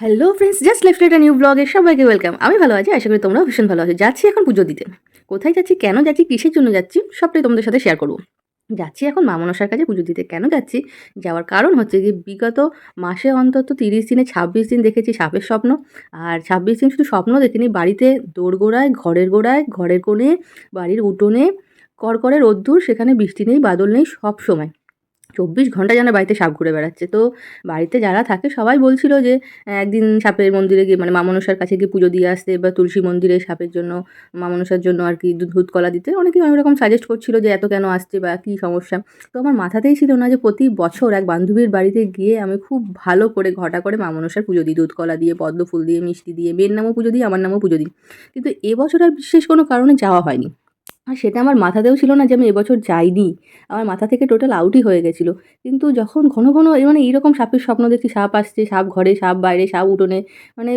Hello friends just left একটা new ব্লগে সবাইকে ওয়েলকাম আমি ভালো আছি, আশা করি তোমরাও ভীষণ ভালো আছো। যাচ্ছি এখন পুজো দিতে। কোথায় যাচ্ছি, কেন যাচ্ছি, কিসের জন্য যাচ্ছি, সবটাই তোমাদের সাথে শেয়ার করব। যাচ্ছি এখন মা মনসার কাছে পুজো দিতে। কেন যাচ্ছি? যাওয়ার কারণ হচ্ছে যে বিগত মাসে অন্তত তিরিশ দিনে, ছাব্বিশ দিন দেখেছি সাপের স্বপ্ন। আর ছাব্বিশ দিন শুধু স্বপ্ন দেখিনি, বাড়িতে দোরগোড়ায় ঘরের গোড়ায়, ঘরের কোণে, বাড়ির উঠোনে, কড়কড়ে রোদ্দুর, সেখানে বৃষ্টি নেই, বাদল নেই, সব সময়। চব্বিশ ঘণ্টা যেন বাড়িতে সাপ ঘুরে বেড়াচ্ছে। তো বাড়িতে যারা থাকে, সবাই বলছিল যে একদিন সাপের মন্দিরে গিয়ে মানে মা মনসার কাছে গিয়ে পুজো দিয়ে আসতে বা তুলসী মন্দিরে সাপের জন্য মা মনসার জন্য আর কি দুধ কলা দিতে অনেকেই অনেক রকম সাজেস্ট করছিল যে, এত কেন আসছে বা কী সমস্যা। তো আমার মাথাতেই ছিল না যে, প্রতি বছর এক বান্ধবীর বাড়িতে গিয়ে আমি খুব ভালো করে, ঘটা করে মা মনসার পুজো দিই, দুধ কলা দিয়ে, পদ্ম ফুল দিয়ে, মিষ্টি দিয়ে, মেয়ের নামও পুজো দিই, আমার নামও পুজো দিই। কিন্তু এবছর আর বিশেষ কোনো কারণে যাওয়া হয়নি। আর সেটা আমার মাথাতেও ছিল না যে আমি এবছর যাইনি। আমার মাথা থেকে টোটাল আউটই হয়ে গেছিল। কিন্তু যখন ঘন ঘন মানে এইরকম সাপের স্বপ্ন দেখছি, সাপ আসছে, সাপ ঘরে, সাপ বাইরে, সাপ উঠোনে মানে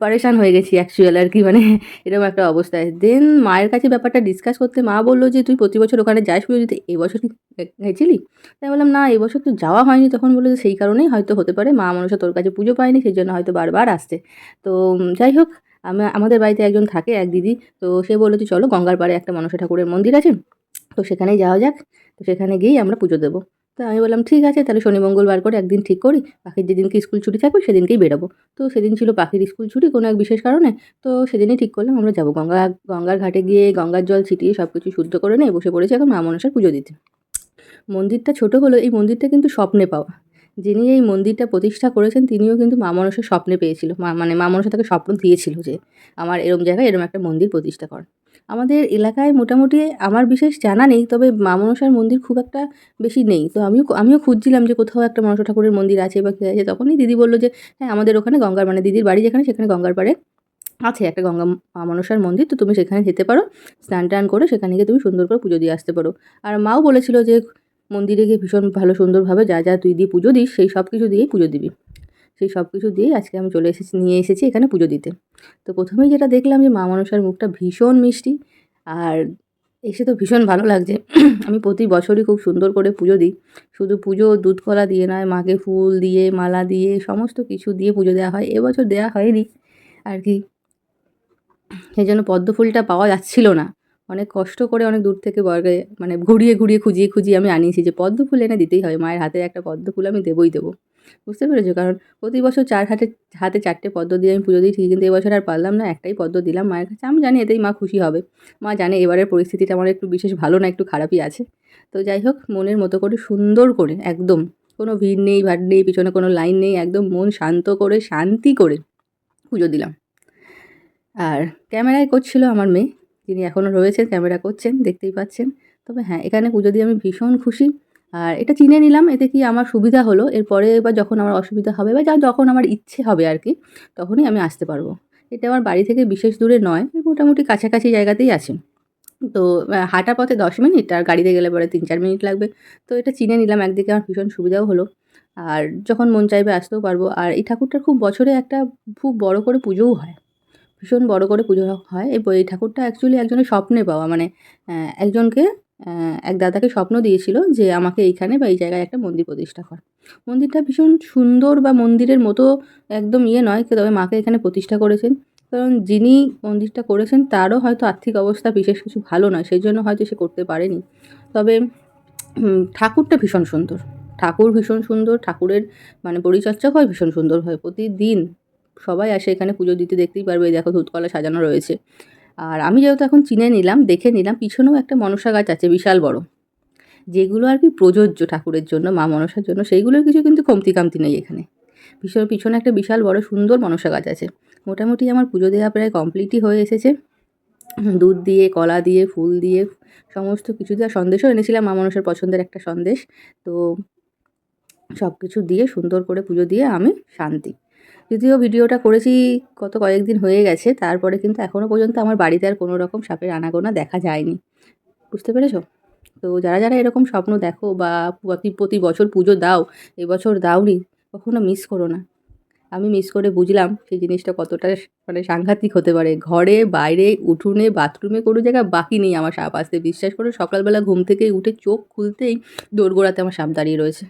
পারেশান হয়ে গেছি অ্যাকচুয়াল আর কি মানে এরকম একটা অবস্থায়। দেন মায়ের কাছে ব্যাপারটা ডিসকাস করতে মা বলল যে, তুই প্রতি বছর ওখানে যাস পুজো দিতে? এবছর গেছিলি? তাই বললাম, না এবছর তো যাওয়া হয়নি। তখন বলল যে, সেই কারণেই হয়তো হতে পারে। মা মানুষের তোর কাছে পুজো পায়নি, সেই জন্য হয়তো বারবার আসছে। তো যাই হোক আমাদের বাড়িতে একজন থাকে, এক দিদি। তো সে বলল যে চলো গঙ্গার পাড়ে একটা মনসা ঠাকুরের মন্দির আছে। তো সেখানেই যাওয়া যাক। তো সেখানে গিয়েই আমরা পুজো দেবো। তো আমি বললাম, ঠিক আছে, তাহলে শনি মঙ্গলবার করে একদিন ঠিক করি। পাখির যেদিনকে স্কুল ছুটি থাকবে, সেদিনকেই বেরোবো। তো সেদিন ছিল পাখির স্কুল ছুটি, কোনো এক বিশেষ কারণে। তো সেদিনই ঠিক করলাম, আমরা যাব গঙ্গা, গঙ্গার ঘাটে গিয়ে গঙ্গার জল ছিটিয়ে সব কিছু শুদ্ধ করে নিয়ে বসে পড়েছি এখন মা মনসার পুজো দিতে। মন্দিরটা ছোট হলো এই মন্দিরটা কিন্তু স্বপ্নে পাওয়া। যিনি এই মন্দিরটা প্রতিষ্ঠা করেছেন, তিনিও কিন্তু মা মনসার স্বপ্নে পেয়েছিল। মানে মা মনসা তাকে স্বপ্ন দিয়েছিল যে আমার এরম জায়গায় এরম একটা মন্দির প্রতিষ্ঠা কর। আমাদের এলাকায় মোটামুটি আমার বিশেষ জানা নেই, তবে মা মনসার মন্দির খুব একটা বেশি নেই। তো আমিও আমিও খুঁজছিলাম যে কোথাও একটা মনসা ঠাকুরের মন্দির আছে বা কী আছে, তখনই দিদি বলল যে হ্যাঁ আমাদের ওখানে গঙ্গার মানে দিদির বাড়ি যেখানে, সেখানে গঙ্গার পাড়ে আছে একটা গঙ্গা মা মনসার মন্দির। তো তুমি সেখানে যেতে পারো স্নান টান করে সেখানে গিয়ে তুমি সুন্দর করে পুজো দিয়ে আসতে পারো। আর মাও বলেছিল যে মন্দিরে গিয়ে ভীষণ ভালো সুন্দরভাবে যা যা তুই দিয়ে পুজো দিস, সেই সব কিছু দিয়েই পুজো দিবি। সেই সব কিছু দিয়েই আজকে আমি চলে এসেছি, নিয়ে এসেছি এখানে পুজো দিতে। তো প্রথমেই যেটা দেখলাম যে মা মানুষের মুখটা ভীষণ মিষ্টি আর এসে তো ভীষণ ভালো লাগছে। আমি প্রতি বছরই খুব সুন্দর করে পুজো দিই। শুধু পুজো দুধ কলা দিয়ে নয়, মাকে ফুল দিয়ে, মালা দিয়ে, সমস্ত কিছু দিয়ে পুজো দেওয়া হয়। এবছর দেওয়া হয়নি আর কি। সেই জন্য পদ্ম ফুলটা পাওয়া যাচ্ছিল না। অনেক কষ্ট করে অনেক দূর থেকে বর্গে মানে ঘুরিয়ে ঘুরিয়ে, খুঁজিয়ে খুঁজিয়ে আমি আনিয়েছি যে পদ্ম ফুল এনে দিতেই হবে। মায়ের হাতে একটা পদ্ম ফুল আমি দেবই দেবো। বুঝতে পেরেছ? কারণ প্রতি বছর চার হাতে হাতে চারটে পদ্ম দিয়ে আমি পুজো দিই ঠিক কিন্তু এবছর আর পারলাম না, একটাই পদ্ম দিলাম মায়ের কাছে। আমি জানি এতেই মা খুশি হবে। মা জানে এবারের পরিস্থিতিটা আমার একটু বিশেষ ভালো না, একটু খারাপই আছে। তো যাই হোক, মনের মতো করে, সুন্দর করে, একদম কোনো ভিড় নেই ভাট নেই, পিছনে কোনো লাইন নেই, একদম মন শান্ত করে, শান্তি করে পুজো দিলাম। আর ক্যামেরায় করছিল আমার মেয়ে। যিনি এখনও রয়েছেন, ক্যামেরা করছেন, দেখতেই পাচ্ছেন। তবে হ্যাঁ এখানে পুজো দিয়ে আমি ভীষণ খুশি। আর এটা চিনে নিলাম, এতে কি আমার সুবিধা হলো, এরপরে বা যখন আমার অসুবিধা হবে বা যা যখন আমার ইচ্ছে হবে আর কি, তখনই আমি আসতে পারব। এটা আমার বাড়ি থেকে বিশেষ দূরে নয়, মোটামুটি কাছাকাছি জায়গাতেই আছে। তো হাঁটা পথে দশ মিনিট, আর গাড়িতে গেলে পরে তিন চার মিনিট লাগবে। তো এটা চিনে নিলাম, একদিকে আমার ভীষণ সুবিধাও হলো। আর যখন মন চাইবে আসতেও পারব। আর এই ঠাকুরটার খুব বছরে একটা খুব বড় করে পুজোও হয়। ভীষণ বড় করে পুজো হয়। এই এই ঠাকুরটা অ্যাকচুয়ালি একজনের স্বপ্নে পাওয়া। মানে একজনকে এক দাদাকে স্বপ্ন দিয়েছিল যে আমাকে এইখানে বা এই জায়গায় একটা মন্দির প্রতিষ্ঠা কর। মন্দিরটা ভীষণ সুন্দর বা মন্দিরের মতো একদম ইয়ে নয়, তবে মাকে এখানে প্রতিষ্ঠা করেছেন। কারণ যিনি মন্দিরটা করেছেন, তারও হয়তো আর্থিক অবস্থা বিশেষ কিছু ভালো নয়, সেই জন্য হয়তো সে করতে পারেনি। তবে ঠাকুরটা ভীষণ সুন্দর। ঠাকুর ভীষণ সুন্দর, ঠাকুরের মানে পরিচর্যা হয় ভীষণ সুন্দর হয়। প্রতিদিন সবাই আসে এখানে পুজো দিতে, দেখতেই পারবে দেখো ধূতকলা সাজানো রয়েছে। আর আমি যেহেতু এখন চিনে নিলাম, দেখে নিলাম, পিছনেও একটা মনসা গাছ আছে, বিশাল বড়। যেগুলো আর কি প্রযোজ্য ঠাকুরের জন্য, মা মনসার জন্য, সেইগুলোর কিছু কিন্তু কমতি কামতি নেই এখানে। ভীষণ পিছনে একটা বিশাল বড় সুন্দর মনসা গাছ আছে। মোটামুটি আমার পুজো দেওয়া প্রায় কমপ্লিটই হয়ে এসেছে। দুধ দিয়ে, কলা দিয়ে, ফুল দিয়ে, সমস্ত কিছু আর সন্দেশও এনেছিলাম মা মানুষের পছন্দের একটা সন্দেশ। তো সব কিছু দিয়ে সুন্দর করে পুজো দিয়ে আমি শান্তি। যদিও ভিডিওটা করেছি গত কয়েকদিন হয়ে গেছে, তারপরে কিন্তু এখনও পর্যন্ত আমার বাড়িতে আর কোনো রকম সাপের আনাগোনা দেখা যায়নি। বুঝতে পেরেছ? তো যারা যারা এরকম স্বপ্ন দেখো বা প্রতি প্রতি বছর পুজো দাও, এবছর দাওনি, কখনো মিস করো না। আমি মিস করে বুঝলাম সেই জিনিসটা কতটা মানে সাংঘাতিক হতে পারে। ঘরে, বাইরে, উঠোনে, বাথরুমে কোনো জায়গায় বাকি নেই আমার সাপ। আসতে বিশ্বাস করে, সকালবেলা ঘুম থেকে উঠে চোখ খুলতেই দোরগোড়াতে আমার সাপ দাঁড়িয়ে রয়েছে।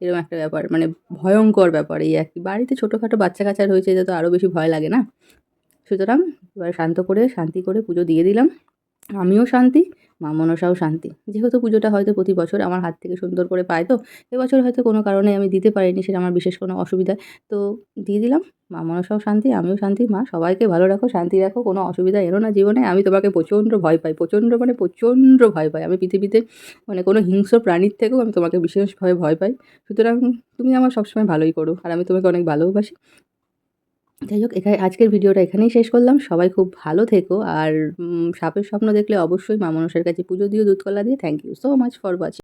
এরকম একটা ব্যাপার মানে ভয়ঙ্কর ব্যাপার এই কি। বাড়িতে ছোটোখাটো বাচ্চা কাচ্চা রয়েছে এটা তো আরও বেশি ভয় লাগে না? সুতরাং এবার শান্ত করে, শান্তি করে পুজো দিয়ে দিলাম। আমিও শান্তি মা মনসাও শান্তি। যেহেতু পুজোটা হয়তো প্রতি বছর আমার হাত থেকে সুন্দর করে পায় তো, এবছর হয়তো কোনো কারণে আমি দিতে পারিনি সেটা আমার বিশেষ কোনো অসুবিধা। তো দিয়ে দিলাম মা মনসাও শান্তি, আমিও শান্তি, মা সবাইকে ভালো রাখো, শান্তি রাখো, কোনো অসুবিধা এলো না জীবনে, আমি তোমাকে প্রচণ্ড ভয় পাই, প্রচণ্ড মানে প্রচণ্ড ভয় পাই। আমি পৃথিবীতে মানে কোনো হিংস্র প্রাণীর থেকেও আমি তোমাকে বিশেষভাবে ভয় পাই। সুতরাং তুমি আমার সবসময় ভালোই করো, আর আমি তোমাকে অনেক ভালোবাসি যাই হোক, এখানে আজকের ভিডিওটা এখানেই শেষ করলাম। সবাই খুব ভালো থেকো আর সাপের স্বপ্ন দেখলে অবশ্যই মা মনসার কাছে পুজো দিও, দুধকলা দিয়ে। Thank you so much for watching